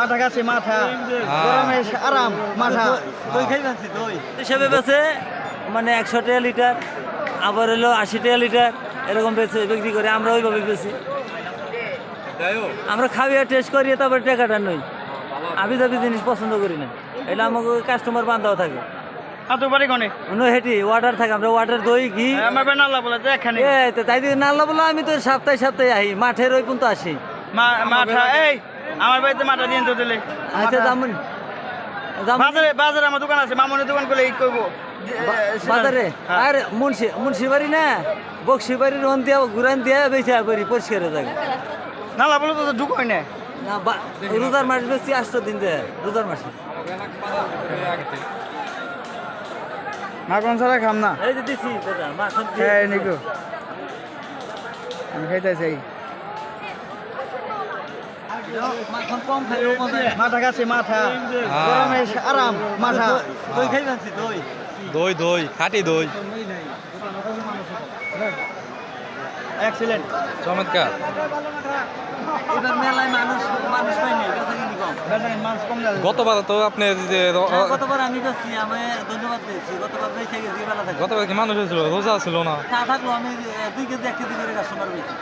মাথা কাছে মাথা। গরমে আরাম মাথা। দই খাই ভাবছি দই। হিসেবে বেছে মানে একশো টাকা লিটার আবার হলো আশি টাকা লিটার এরকম বেছে বিক্রি করে আমরা ওইভাবে বেছি। আমরা খাইয়ে টেস্ট করিয়ে তারপরে টাকাটা নই। আমি দাবি জিনিস পছন্দ করি না। এটা আমাকে কাস্টমার বান্ধাও থাকে। হাতু বাড়ি গনে অন্য হেঁটি ওয়াটার থাকে ওয়াটার দই ঘি। আমার বলে যে এখানে এই তো তাই দিয়ে নাল্লা বলে আমি তো সপ্তাহে সপ্তাহে আহি মাঠের ওই পর্যন্ত আসি। মা- মাথা এই আমার বাড়িতে মাথা দিয়ে তো দিলে। আচ্ছা দামুন দাম- বাজারে বাজারে আমার দোকান আছে মামনের দোকান করলে এই করব। বাজারে? হ্যাঁ। আর মুন্সি মুন্সি বাড়ি না? বক্সি বাড়ির রন দিয়া ঘুরান দিয়া বেঁচে বাড়ি পরিষ্কার থাকে নালা বলে তো ঢুকোই না না রোজার মাস বেশি আসতো দিন দে রোজার মাসে। মাখন ছাড়া খাম না। এই যে দিছি দাদা মাখন হ্যাঁ নিকো। আমি খাইতেছি মাথা গরমে আরাম মাথা দই খাই ভাবছি দই দই দই খাঁটি দই এক্সিলেন্ট চমৎকার এবার মেলায় মানুষ মানুষ পাইনি গতবার তো আপনি যে হ্যাঁ, গতবার আমি বেচছি আমি ধন্যবাদ দিয়েছি। গতবার গেছি গতবার কি মানুষ হয়েছিল? রোজা ছিল না? থাকল আমি দুই কেজি এক কেজি করে কাস্টমার বেশি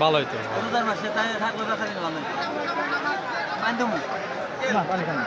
ভালোই তো। রোজার মাসে তাই থাকল বেচা কিনি ভালো খান